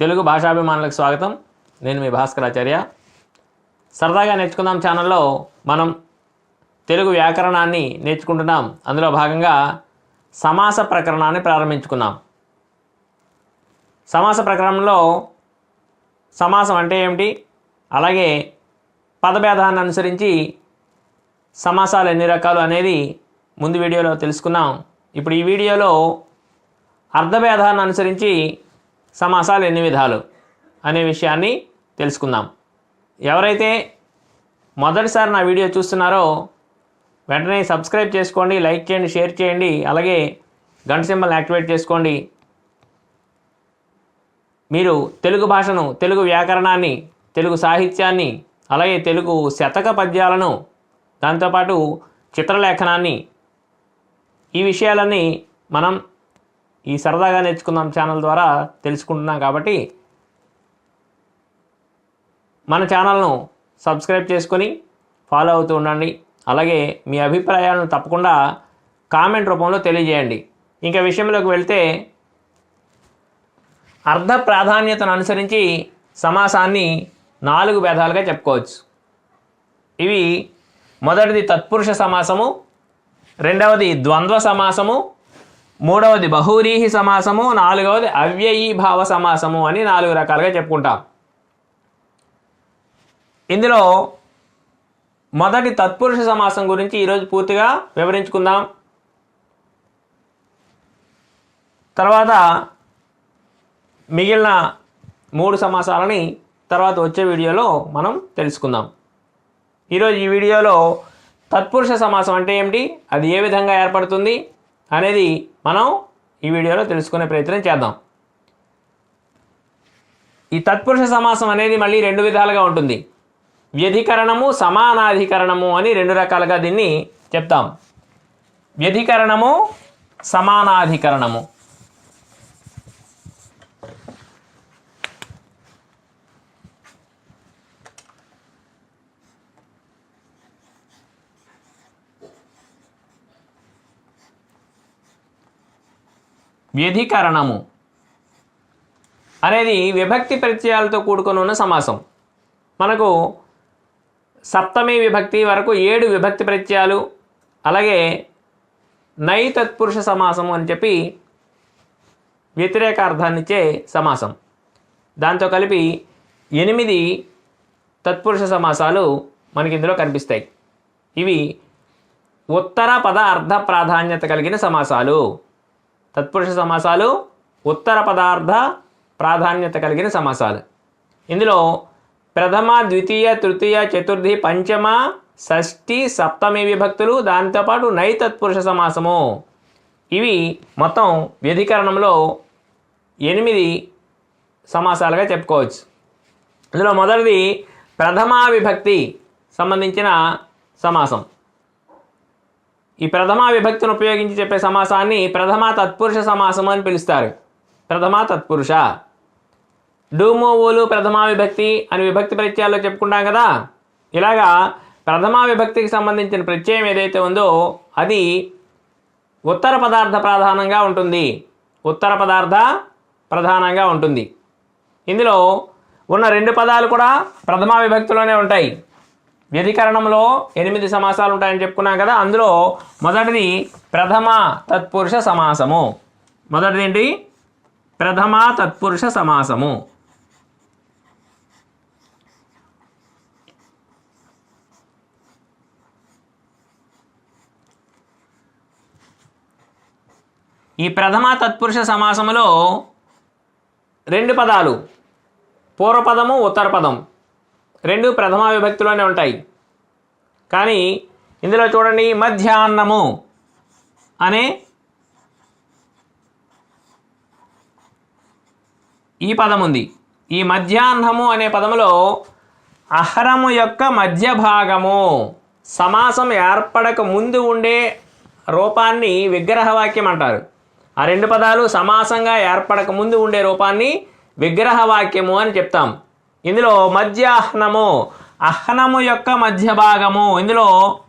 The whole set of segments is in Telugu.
తెలుగు భాషాభిమానులకు స్వాగతం. నేను మీ భాస్కరాచార్య. సరదాగా నేర్చుకుందాం ఛానల్లో మనం తెలుగు వ్యాకరణాన్ని నేర్చుకుంటున్నాం. అందులో భాగంగా సమాస ప్రకరణాన్ని ప్రారంభించుకున్నాం సమాస ప్రకరణంలో సమాసం అంటే ఏమిటి? అలాగే పదభేదాన్ని అనుసరించి సమాసాలు ఎన్ని రకాలు అనేది ముందు వీడియోలో తెలుసుకున్నాం ఇప్పుడు ఈ వీడియోలో అర్ధభేదాన్ని అనుసరించి సమాసాలు ఎన్ని విధాలు అనే విషయాన్ని తెలుసుకుందాం. ఎవరైతే మొదటిసారి నా వీడియో చూస్తున్నారో వెంటనే సబ్స్క్రైబ్ చేసుకోండి లైక్ చేయండి షేర్ చేయండి అలాగే గంట సింబల్ యాక్టివేట్ చేసుకోండి. మీరు తెలుగు భాషను తెలుగు వ్యాకరణాన్ని తెలుగు సాహిత్యాన్ని అలాగే తెలుగు శతక పద్యాలను దాంతోపాటు చిత్రలేఖనాన్ని ఈ విషయాలన్నీ మనం ఈ సరదాగా నేర్చుకుందాం ఛానల్ ద్వారా తెలుసుకుంటున్నాం కాబట్టి మన ఛానల్ను సబ్స్క్రైబ్ చేసుకొని ఫాలో అవుతూ ఉండండి. అలాగే మీ అభిప్రాయాలను తప్పకుండా కామెంట్ రూపంలో తెలియజేయండి. ఇంకా విషయంలోకి వెళ్తే అర్ధ ప్రాధాన్యతను అనుసరించి సమాసాన్ని నాలుగు భేదాలుగా చెప్పుకోవచ్చు. ఇవి మొదటిది తత్పురుష సమాసము రెండవది ద్వంద్వ సమాసము మూడవది బహురీహి సమాసము నాలుగవది అవ్యయీభావ సమాసము అని నాలుగు రకాలుగా చెప్పుకుంటాం. ఇందులో మొదటి తత్పురుష సమాసం గురించి ఈరోజు పూర్తిగా వివరించుకుందాం. తర్వాత మిగిలిన మూడు సమాసాలని తర్వాత వచ్చే వీడియోలో మనం తెలుసుకుందాం. ఈరోజు ఈ వీడియోలో తత్పురుష సమాసం అంటే ఏమిటి? అది ఏ విధంగా ఏర్పడుతుంది? అనేది మనం ఈ వీడియోలో తెలుసుకునే ప్రయత్నం చేద్దాం. ఈ తత్పురుష సమాసం అనేది మళ్ళీ రెండు విధాలుగా ఉంటుంది. వ్యధికరణము సమానాధికరణము అని రెండు రకాలుగా దీన్ని చెప్తాం. వ్యధికరణము సమానాధికరణము. వ్యధికరణము. అనేది విభక్తి ప్రత్యయాలతో కూడుకొని ఉన్న సమాసం. మనకు సప్తమి విభక్తి వరకు ఏడు విభక్తి ప్రత్యయాలు అలాగే నై తత్పురుష సమాసము అని చెప్పి వ్యతిరేక అర్థాన్నిచ్చే సమాసం. దాంతో కలిపి ఎనిమిది తత్పురుష సమాసాలు మనకి ఇందులో కనిపిస్తాయి. ఇవి ఉత్తర పద అర్ధ ప్రాధాన్యత కలిగిన సమాసాలు. తత్పురుష సమాసాలు ఉత్తర పదార్థ ప్రాధాన్యత కలిగిన సమాసాలు. ఇందులో ప్రథమ ద్వితీయ తృతీయ చతుర్థి పంచమ షష్ఠి సప్తమి విభక్తులు దాంతోపాటు నైతత్పురుష సమాసము. ఇవి మొత్తం వ్యధికరణంలో ఎనిమిది సమాసాలుగా చెప్పుకోవచ్చు. ఇందులో మొదటిది ప్రథమా విభక్తి సంబంధించిన సమాసం. ఈ ప్రథమా విభక్తిని ఉపయోగించి చెప్పే సమాసాన్ని ప్రథమ తత్పురుష సమాసం అని పిలుస్తారు. ప్రథమ తత్పురుష. డూమోవోలు ప్రథమా విభక్తి అని విభక్తి ప్రత్యయాల్లో చెప్పుకుంటాం కదా. ఇలాగా ప్రథమా విభక్తికి సంబంధించిన ప్రత్యయం ఏదైతే ఉందో అది ఉత్తర పదార్థ ప్రధానంగా ఉంటుంది. ఉత్తర పదార్థ ప్రధానంగా ఉంటుంది. ఇందులో ఉన్న రెండు పదాలు కూడా ప్రథమా విభక్తిలోనే ఉంటాయి. వ్యధికరణంలో ఎనిమిది సమాసాలు ఉంటాయని చెప్పుకున్నాం కదా అందులో మొదటిది ప్రథమ తత్పురుష సమాసము. మొదటిది ఏంటి ప్రథమ తత్పురుష సమాసము. ఈ ప్రథమ తత్పురుష సమాసములో రెండు పదాలు పూర్వపదము ఉత్తర పదం రెండు ప్రథమ విభక్తిలోనే ఉంటాయి. కానీ ఇందులో చూడండి మధ్యాహ్నము అనే ఈ పదం ఉంది. ఈ మధ్యాహ్నము అనే పదములో అహరము యొక్క మధ్య భాగము సమాసం ఏర్పడక ముందు ఉండే రూపాన్ని విగ్రహవాక్యం అంటారు. ఆ రెండు పదాలు సమాసంగా ఏర్పడక ముందు ఉండే రూపాన్ని విగ్రహవాక్యము అని చెప్తాం. ఇందులో మధ్యాహ్నము అహ్నము యొక్క మధ్య భాగము. ఇందులో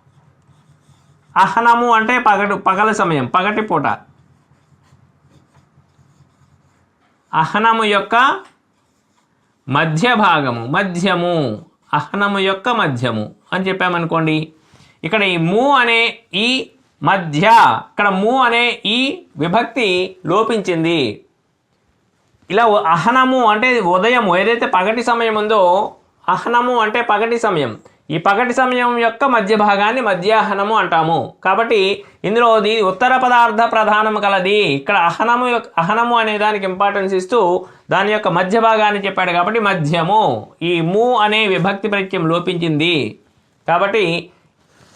అహ్నము అంటే పగటి పగల సమయం పగటి పూట. అహ్నము యొక్క మధ్య భాగము మధ్యము అహ్నము యొక్క మధ్యము అని చెప్పామనుకోండి. ఇక్కడ ఈ ము అనే ఈ మధ్య ఇక్కడ ము అనే ఈ విభక్తి లోపించింది. ఇలా అహనము అంటే ఉదయం ఏదైతే పగటి సమయం ఉందో అహనము అంటే పగటి సమయం. ఈ పగటి సమయం యొక్క మధ్య భాగాన్ని మధ్యాహనము అంటాము. కాబట్టి ఇందులో ఇది ఉత్తర పదార్థ ప్రధానము కలది. ఇక్కడ అహనము యొక్క అహనము అనే దానికి ఇంపార్టెన్స్ ఇస్తూ దాని యొక్క మధ్య భాగాన్ని చెప్పాడు కాబట్టి మధ్యము. ఈ ము అనే విభక్తి ప్రత్యం లోపించింది. కాబట్టి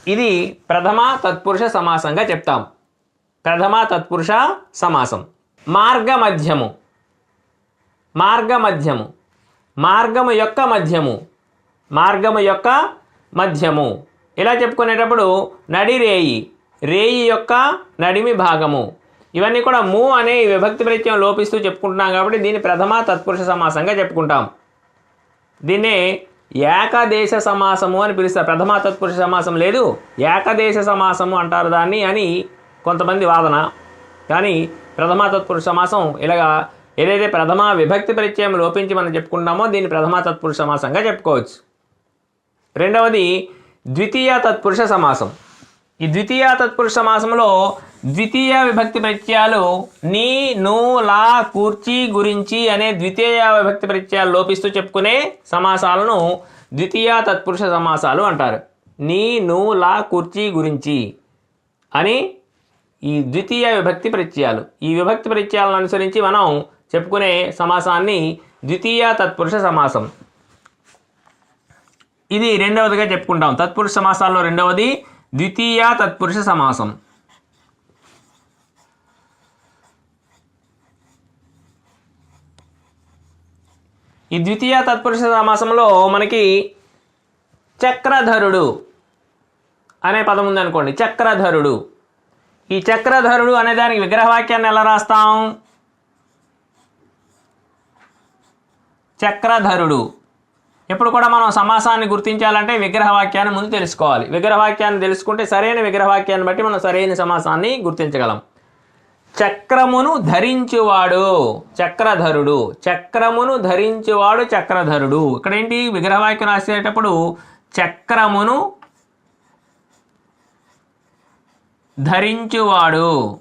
ఇది ప్రథమ తత్పురుష సమాసంగా చెప్తాం. ప్రథమ తత్పురుష సమాసం. మార్గ మధ్యము. మార్గ మధ్యము మార్గము యొక్క మధ్యము. మార్గము యొక్క మధ్యము. ఇలా చెప్పుకునేటప్పుడు నడి రేయి. రేయి యొక్క నడిమి భాగము. ఇవన్నీ కూడా మూ అనే విభక్తి ప్రత్యయం లోపిస్తూ చెప్పుకుంటున్నాం కాబట్టి దీన్ని ప్రథమ తత్పురుష సమాసంగా చెప్పుకుంటాం. దీన్నే ఏకదేశ సమాసము అని పిలుస్తారు. ప్రథమ తత్పురుష సమాసం లేదు. ఏకదేశ సమాసము అంటారు దాన్ని అని కొంతమంది వాదన. కానీ ప్రథమ తత్పురుష సమాసం ఇలాగా ఏదైతే ప్రథమ విభక్తి పరిచయం లోపించి మనం చెప్పుకుంటామో దీన్ని ప్రథమ తత్పురుష సమాసంగా చెప్పుకోవచ్చు. రెండవది ద్వితీయ తత్పురుష సమాసం. ఈ ద్వితీయ తత్పురుష సమాసంలో ద్వితీయ విభక్తి ప్రత్యయాలు నీ ను లా కూర్చి గురించి అనే ద్వితీయ విభక్తి ప్రత్యయాలు లోపిస్తూ చెప్పుకునే సమాసాలను ద్వితీయ తత్పురుష సమాసాలు అంటారు. నీ ను లా కూర్చి గురించి అని ఈ ద్వితీయ విభక్తి ప్రత్యయాలు ఈ విభక్తి ప్రత్యయాలను అనుసరించి మనం చెప్పుకునే సమాసాన్ని ద్వితీయ తత్పురుష సమాసం. ఇది రెండవదిగా చెప్పుకుంటాం. తత్పురుష సమాసాల్లో రెండవది ద్వితీయ తత్పురుష సమాసం. ఈ ద్వితీయ తత్పురుష సమాసంలో మనకి చక్రధరుడు అనే పదం ఉందనుకోండి. చక్రధరుడు. ఈ చక్రధరుడు అనే దానికి విగ్రహవాక్యాన్ని ఎలా రాస్తాం? చక్రధరుడు. ఎప్పుడు కూడా మనం సమాసాన్ని గుర్తించాలంటే విగ్రహవాక్యాన్ని ముందు తెలుసుకోవాలి. విగ్రహవాక్యాన్ని తెలుసుకుంటే సరైన విగ్రహవాక్యాన్ని బట్టి మనం సరైన సమాసాన్ని గుర్తించగలం. చక్రమును ధరించువాడు చక్రధరుడు. చక్రమును ధరించువాడు చక్రధరుడు. ఇక్కడ ఏంటి విగ్రహవాక్యం రాసేటప్పుడు చక్రమును ధరించువాడు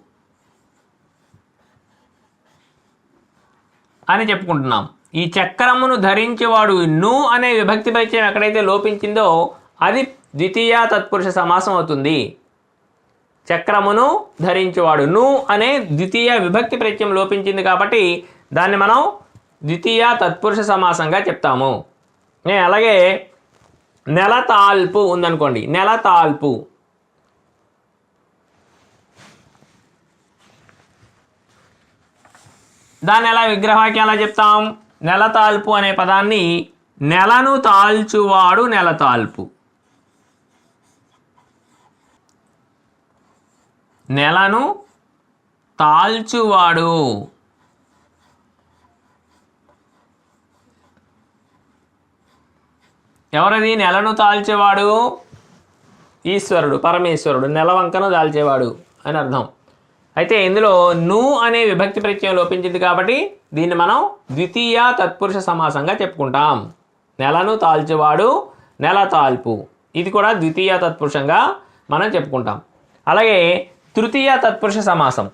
అని చెప్పుకుంటున్నాం. ఈ చక్రమును ధరించేవాడు ను అనే విభక్తి పరిచయం ఎక్కడైతే లోపించిందో అది ద్వితీయ తత్పురుష సమాసం అవుతుంది. చక్రమును ధరించేవాడు ను అనే ద్వితీయ విభక్తి ప్రత్యయం లోపించింది కాబట్టి దాన్ని మనం ద్వితీయ తత్పురుష సమాసంగా చెప్తాము. అలాగే నెల తాల్పు ఉందనుకోండి. నెల తాల్పు. దాన్ని ఎలా విగ్రహవాక్యం ఎలా చెప్తాం? నెల తాల్పు అనే పదాన్ని నెలను తాల్చువాడు నెల తాల్పు. నెలను తాల్చువాడు. ఎవరది? నెలను తాల్చేవాడు? ఈశ్వరుడు పరమేశ్వరుడు నెలవంకను దాల్చేవాడు అని అర్థం. అయితే ఇందులో ను అనే విభక్తి ప్రత్యయం లోపించింది కాబట్టి దీన్ని మనం ద్వితీయ తత్పురుష సమాసంగా చెప్పుకుంటాం. నెలను తాల్చేవాడు నెల తాల్పు. ఇది కూడా ద్వితీయ తత్పురుషంగా మనం చెప్పుకుంటాం. అలాగే తృతీయ తత్పురుష సమాసం.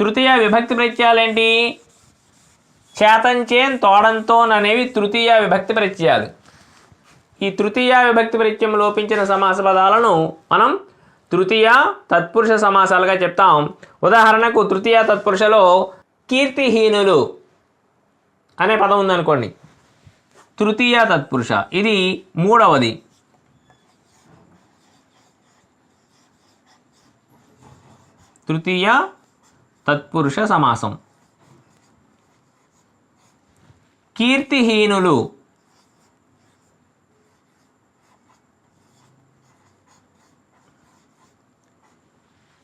తృతీయ విభక్తి ప్రత్యయాలు ఏంటి చేతంచేన్ తోడంతోన్ అనేవి తృతీయ విభక్తి ప్రత్యయాలు ఈ తృతీయ విభక్తి ప్రత్యయం లోపించిన సమాస పదాలను మనం తృతీయ తత్పురుష సమాసాలుగా చెప్తాం. ఉదాహరణకు తృతీయ తత్పురుషలో కీర్తిహీనులు అనే పదం ఉందనుకోండి. తృతీయ తత్పురుష. ఇది మూడవది. తృతీయ తత్పురుష సమాసం. కీర్తిహీనులు.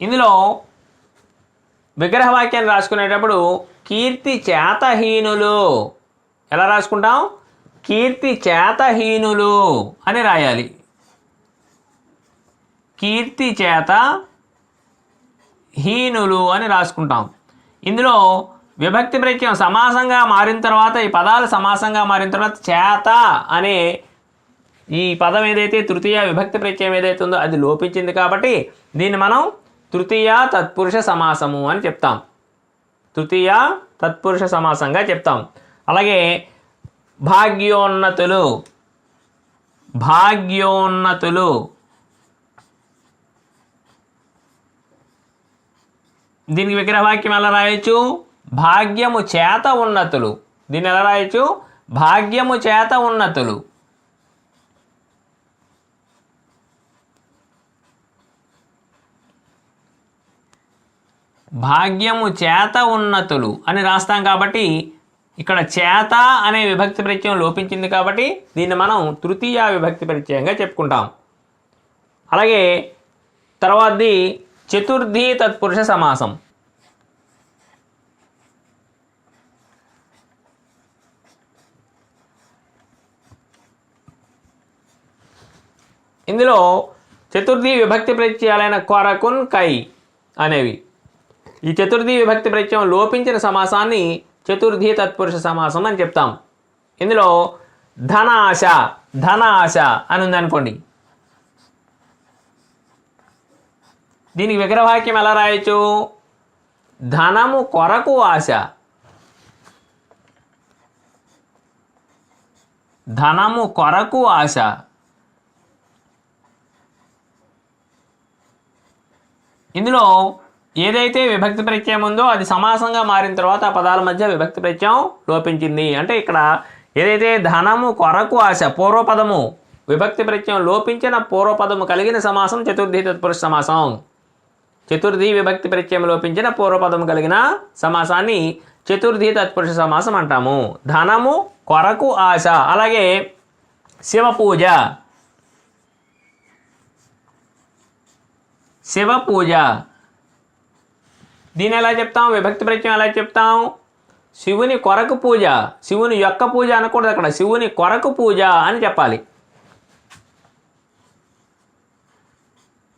ఇందులో విగ్రహవాక్యాన్ని రాసుకునేటప్పుడు కీర్తి చేతహీనులు. ఎలా రాసుకుంటాం? కీర్తి చేతహీనులు అని రాయాలి. కీర్తి చేత హీనులు అని రాసుకుంటాం. ఇందులో విభక్తి ప్రత్యయం సమాసంగా మారిన తర్వాత ఈ పదాలు సమాసంగా మారిన తర్వాత చేత అనే ఈ పదం ఏదైతే తృతీయ విభక్తి ప్రత్యయం ఏదైతే ఉందో అది లోపించింది కాబట్టి దీన్ని మనం తృతీయ తత్పురుష సమాసము అని చెప్తాం. తృతీయ తత్పురుష సమాసంగా చెప్తాం. అలాగే భాగ్యోన్నతులు. భాగ్యోన్నతులు. దీనికి విగ్రహవాక్యం ఎలా రాయొచ్చు? భాగ్యము చేత ఉన్నతులు. దీన్ని ఎలా రాయొచ్చు? భాగ్యము చేత ఉన్నతులు. భాగ్యము చేత ఉన్నతులు అని రాస్తాం కాబట్టి ఇక్కడ చేత అనే విభక్తి ప్రత్యయం లోపించింది కాబట్టి దీన్ని మనం తృతీయ విభక్తి ప్రత్యయంగా చెప్పుకుంటాం. అలాగే తర్వాతది చతుర్థి తత్పురుష సమాసం. ఇందులో చతుర్థి విభక్తి ప్రత్యయాలైన కొరకున్ కై అనేవి. ఈ చతుర్థి విభక్తి ప్రత్యయం లోపించిన సమాసాన్ని చతుర్థి తత్పురుష సమాసం అని చెప్తాం. ఇందులో ధనాశ ధనాశ అని ఉందనుకోండి. దీనికి విగ్రహవాక్యం ఎలా రాయొచ్చు? ధనము కొరకు ఆశ. ధనము కొరకు ఆశ. ఇందులో ఏదైతే విభక్తి ప్రత్యయం ఉందో అది సమాసంగా మారిన తర్వాత ఆ పదాల మధ్య విభక్తి ప్రత్యయం లోపించింది. అంటే ఇక్కడ ఏదైతే ధనము కొరకు ఆశ పూర్వపదము విభక్తి ప్రత్యయం లోపించిన పూర్వపదము కలిగిన సమాసం చతుర్థి తత్పురుష సమాసం. చతుర్థి విభక్తి ప్రత్యయం లోపించిన పూర్వపదము కలిగిన సమాసాన్ని చతుర్థి తత్పురుష సమాసం అంటాము. ధనము కొరకు ఆశ అలాగే శివ పూజ శివ పూజ దీని ఎలా చెప్తాం? విభక్తి ప్రత్యయం ఎలా చెప్తాం? శివుని కొరకు పూజ. శివుని యొక్క పూజ అనకూడదు అక్కడ. శివుని కొరకు పూజ అని చెప్పాలి.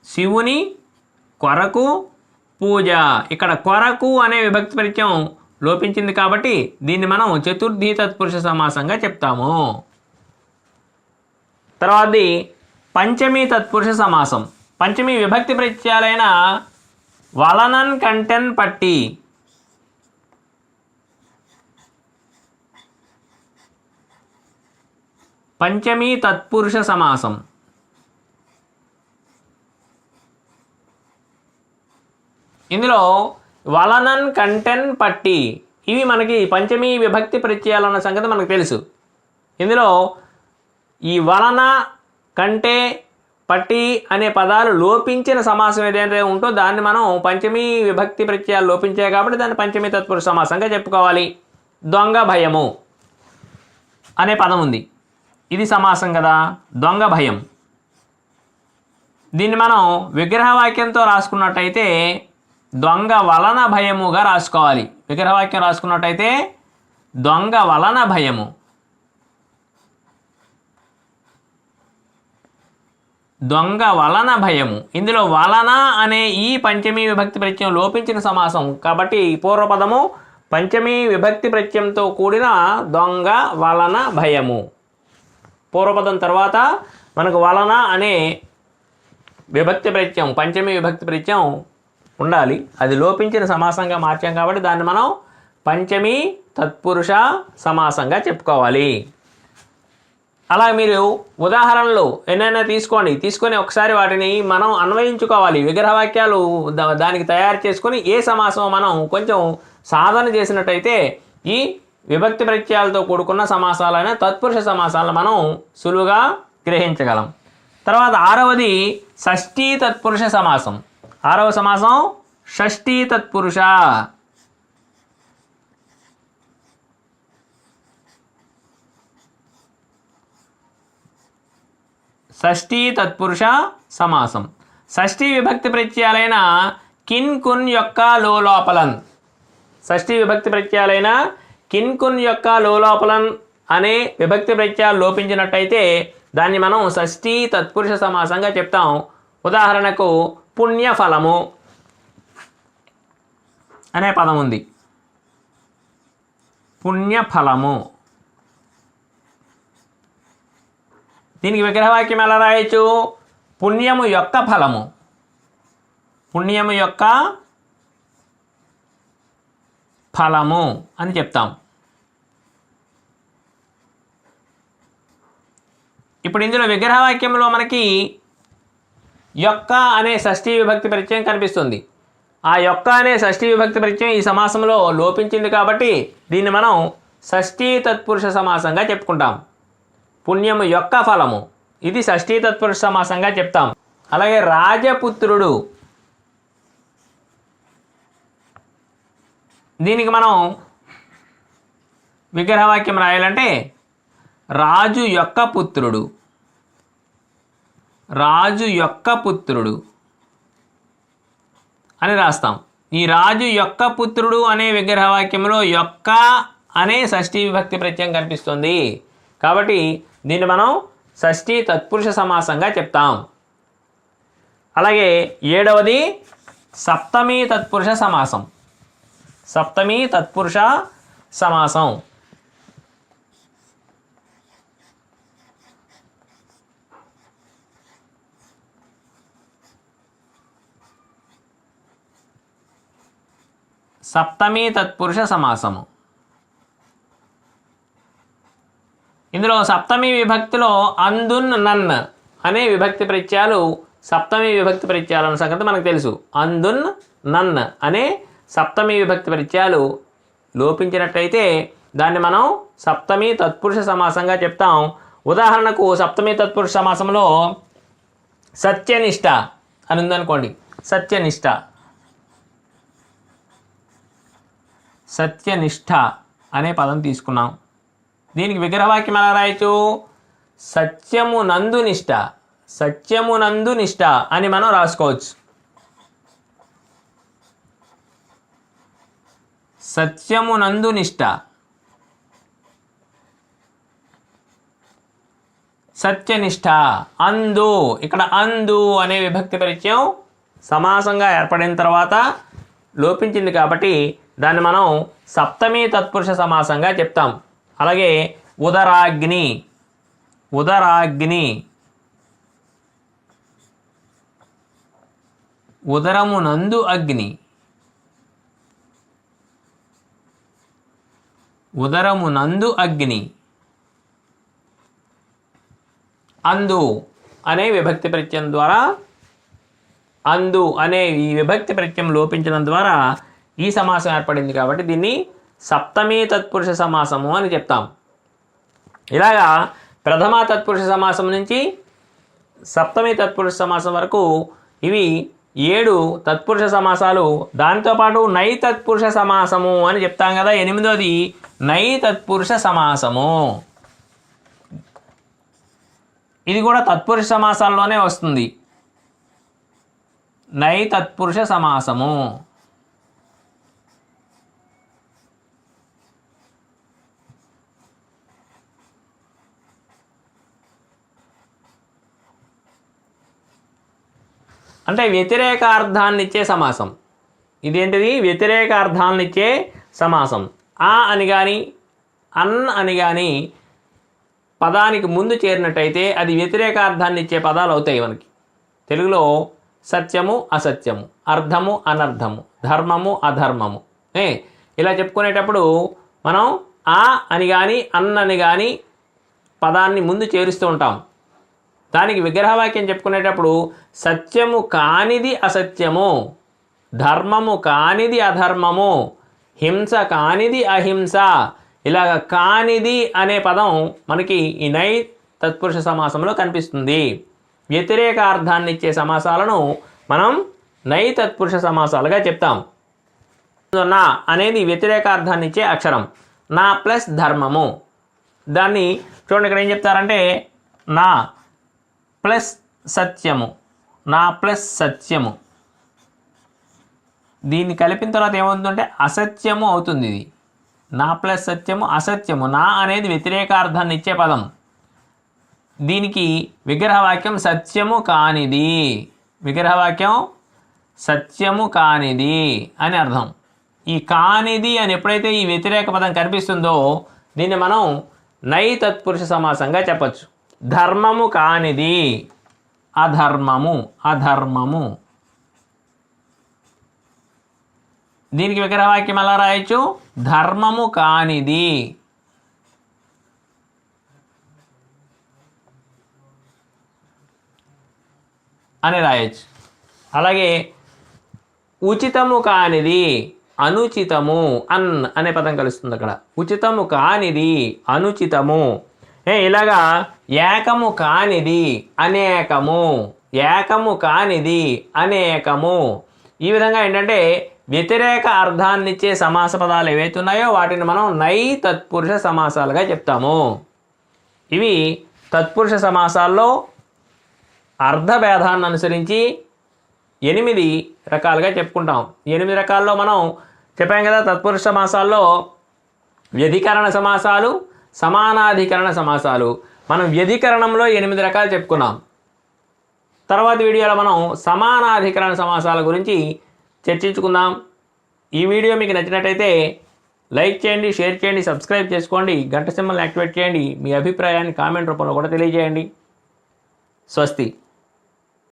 శివుని కొరకు పూజ. ఇక్కడ కొరకు అనే విభక్తి పరిచయం లోపించింది కాబట్టి దీన్ని మనం చతుర్థి తత్పురుష సమాసంగా చెప్తాము. తర్వాతది పంచమి తత్పురుష సమాసం. పంచమి విభక్తి ప్రత్యయాలైన వలనన్ కంటెన్ పట్టి. పంచమి తత్పురుష సమాసం. ఇందులో వలనన్ కంటెన్ పట్టి. ఇవి మనకి పంచమి విభక్తి ప్రత్యయాలు అన్న సంగతి మనకు తెలుసు. ఇందులో ఈ వలన కంటే పట్టి అనే పదాలు లోపించిన సమాసం ఏదైతే ఉంటో దాన్ని మనం పంచమి విభక్తి ప్రత్యయాలు లోపించాయి కాబట్టి దాన్ని పంచమి తత్పురుష సమాసంగా చెప్పుకోవాలి. దొంగ భయము అనే పదం ఉంది. ఇది సమాసం కదా? దొంగ భయం. దీన్ని మనం విగ్రహవాక్యంతో రాసుకున్నట్టయితే దొంగ వలన భయముగా రాసుకోవాలి. విగ్రహవాక్యం రాసుకున్నట్టయితే దొంగ వలన భయము. దొంగ వలన భయము. ఇందులో వలన అనే ఈ పంచమీ విభక్తి ప్రత్యయం లోపించిన సమాసం. కాబట్టి ఈ పూర్వపదము పంచమీ విభక్తి ప్రత్యయంతో కూడిన దొంగ వలన భయము. పూర్వపదం తర్వాత మనకు వలన అనే విభక్తి ప్రత్యయం పంచమీ విభక్తి ప్రత్యయం ఉండాలి. అది లోపించిన సమాసంగా మార్చాం కాబట్టి దాన్ని మనం పంచమీ తత్పురుష సమాసంగా చెప్పుకోవాలి. అలా మీరు ఉదాహరణలు ఎన్నైనా తీసుకోండి. తీసుకొని ఒకసారి వాటిని మనం అన్వయించుకోవాలి. విగ్రహవాక్యాలు దా- దానికి తయారు చేసుకొని ఏ సమాసం మనం కొంచెం సాధన చేసినట్టయితే ఈ విభక్తి ప్రత్యయాలతో కూడుకున్న సమాసాలైన తత్పురుష సమాసాలను మనం సులువుగా గ్రహించగలం. తర్వాత ఆరవది షష్ఠీ తత్పురుష సమాసం. ఆరవ సమాసం షష్ఠీ తత్పురుష. షష్ఠీ తత్పురుష సమాసం. షష్ఠీ విభక్తి ప్రత్యయాలైన కిన్ కున్ యొక్క లోలోపలన్. షష్ఠీ విభక్తి ప్రత్యయాలైన కిన్ కున్ యొక్క లోలోపలన్ అనే విభక్తి ప్రత్యయాలు లోపించినట్టయితే దాన్ని మనం షష్ఠీ తత్పురుష సమాసంగా చెప్తాం. ఉదాహరణకు పుణ్యఫలము అనే పదం ఉంది. పుణ్యఫలము. దీనికి విగ్రహవాక్యం ఎలా రాయొచ్చు? పుణ్యము యొక్క ఫలము. పుణ్యము యొక్క ఫలము అని చెప్తాం. ఇప్పుడు ఇందులో విగ్రహవాక్యంలో మనకి యొక్క అనే షష్ఠీ విభక్తి పరిచయం కనిపిస్తుంది. ఆ యొక్క అనే షష్ఠీ విభక్తి పరిచయం ఈ సమాసంలో లోపించింది కాబట్టి దీన్ని మనం షష్ఠీ తత్పురుష సమాసంగా చెప్పుకుంటాం. పుణ్యము యొక్క ఫలము. ఇది షష్ఠీ తత్పురుష సమాసంగా చెప్తాం. అలాగే రాజపుత్రుడు. దీనికి మనం విగ్రహవాక్యం రాయాలంటే రాజు యొక్క పుత్రుడు. రాజు యొక్క పుత్రుడు అని రాస్తాం. ఈ రాజు యొక్క పుత్రుడు అనే విగ్రహవాక్యంలో యొక్క అనే షష్ఠీ విభక్తి ప్రత్యయం కనిపిస్తుంది. కాబట్టి దీన్ని మనం షష్ఠీ తత్పురుష సమాసంగా చెప్తాం. అలాగే ఏడవది సప్తమి తత్పురుష సమాసం. సప్తమి తత్పురుష సమాసం. సప్తమి తత్పురుష సమాసము. ఇందులో సప్తమి విభక్తిలో అందున్ నన్ అనే విభక్తి ప్రత్యయాలు సప్తమి విభక్తి ప్రత్యయాలు అన్న సంగతి మనకు తెలుసు. అందున్ నన్ అనే సప్తమి విభక్తి ప్రత్యయాలు లోపించినట్టయితే దాన్ని మనం సప్తమి తత్పురుష సమాసంగా చెప్తాం. ఉదాహరణకు సప్తమి తత్పురుష సమాసంలో సత్యనిష్ట అని ఉందనుకోండి సత్యనిష్ట. సత్యనిష్ట అనే పదం తీసుకున్నాం. దీనికి విగ్రహవాక్యం ఎలా రాయచ్చు? సత్యము నందు నిష్ట సత్యము నందు నిష్ట అని మనం రాసుకోవచ్చు. సత్యము నందు నిష్ట. సత్యనిష్ట అందు ఇక్కడ అందు అనే విభక్తి పరిచయం సమాసంగా ఏర్పడిన తర్వాత లోపించింది కాబట్టి దాన్ని మనం సప్తమి తత్పురుష సమాసంగా చెప్తాం. అలాగే ఉదరాగ్ని ఉదరాగ్ని ఉదరము నందు అగ్ని ఉదరము నందు అగ్ని అందు అనే విభక్తి ప్రత్యయం ద్వారా అందు అనే ఈ విభక్తి ప్రత్యయం లోపించడం ద్వారా ఈ సమాసం ఏర్పడింది కాబట్టి దీన్ని సప్తమీ తత్పురుష సమాసము అని చెప్తాం. ఇలాగా ప్రథమ తత్పురుష సమాసం నుంచి సప్తమి తత్పురుష సమాసం వరకు ఇవి ఏడు తత్పురుష సమాసాలు. దాంతోపాటు నై తత్పురుష సమాసము అని చెప్తాం కదా ఎనిమిదోది నై తత్పురుష సమాసము. ఇది కూడా తత్పురుష సమాసాల్లోనే వస్తుంది. నై తత్పురుష సమాసము. అంటే వ్యతిరేకార్థాన్ని ఇచ్చే సమాసం. ఇదేంటిది? వ్యతిరేకార్థాలను ఇచ్చే సమాసం. ఆ అని కానీ అన్ అని కానీ పదానికి ముందు చేరినట్టయితే అది వ్యతిరేకార్థాన్ని ఇచ్చే పదాలు అవుతాయి మనకి. తెలుగులో సత్యము అసత్యము అర్థము అనర్థము ధర్మము అధర్మము. ఏ? ఇలా చెప్పుకునేటప్పుడు మనం ఆ అని కానీ అన్ అని కానీ పదాన్ని ముందు చేరుస్తూ ఉంటాం. దానికి విగ్రహవాక్యం చెప్పుకునేటప్పుడు సత్యము కానిది అసత్యము ధర్మము కానిది అధర్మము హింస కానిది అహింస. ఇలాగ కానిది అనే పదం మనకి ఈ నై తత్పురుష సమాసంలో కనిపిస్తుంది. వ్యతిరేక అర్థాన్ని ఇచ్చే సమాసాలను మనం నై తత్పురుష సమాసాలుగా చెప్తాం. నా అనేది వ్యతిరేక అర్థాన్ని ఇచ్చే అక్షరం. నా ప్లస్ ధర్మము. దాన్ని చూడండి ఇక్కడ ఏం చెప్తారంటే నా ప్లస్ సత్యము. నా ప్లస్ సత్యము. దీన్ని కలిపిన తర్వాత ఏమవుతుందంటే అసత్యము అవుతుంది ఇది. నా ప్లస్ సత్యము అసత్యము. నా అనేది వ్యతిరేకార్థాన్ని ఇచ్చే పదం దీనికి విగ్రహవాక్యం సత్యము కానిది. విగ్రహవాక్యం సత్యము కానిది అని అర్థం. ఈ కానిది అని ఎప్పుడైతే ఈ వ్యతిరేక పదం కనిపిస్తుందో దీన్ని మనం నై తత్పురుష సమాసంగా చెప్పచ్చు. ధర్మము కానిది. అధర్మము అధర్మము. దీనికి విగ్రహవాక్యం ఎలా రాయొచ్చు? ధర్మము కానిది. అని రాయొచ్చు. అలాగే ఉచితము కానిది అనుచితము అన్ అనే పదం కలుస్తుంది అక్కడ. ఉచితము కానిది అనుచితము. ఇలాగా ఏకము కానిది అనేకము ఏకము కానిది అనేకము. ఈ విధంగా ఏంటంటే వ్యతిరేక అర్థాన్నిచ్చే సమాస పదాలు ఏవైతే ఉన్నాయో వాటిని మనం నై తత్పురుష సమాసాలుగా చెప్తాము. ఇవి తత్పురుష సమాసాల్లో అర్థభేదాన్ని అనుసరించి ఎనిమిది రకాలుగా చెప్పుకుంటాం. ఎనిమిది రకాల్లో మనం చెప్పాం కదా తత్పురుష సమాసాల్లో వ్యధికరణ సమాసాలు సమానాధికరణ సమాసాలు. మనం వ్యధికరణంలో ఎనిమిది రకాలు చెప్పుకున్నాం. తర్వాత వీడియోలో మనం సమానాధికరణ సమాసాల గురించి చర్చించుకుందాం. ఈ వీడియో మీకు నచ్చినట్టయితే లైక్ చేయండి షేర్ చేయండి సబ్స్క్రైబ్ చేసుకోండి గంట సింబల్ని యాక్టివేట్ చేయండి. మీ అభిప్రాయాన్ని కామెంట్ రూపంలో కూడా తెలియజేయండి. స్వస్తి.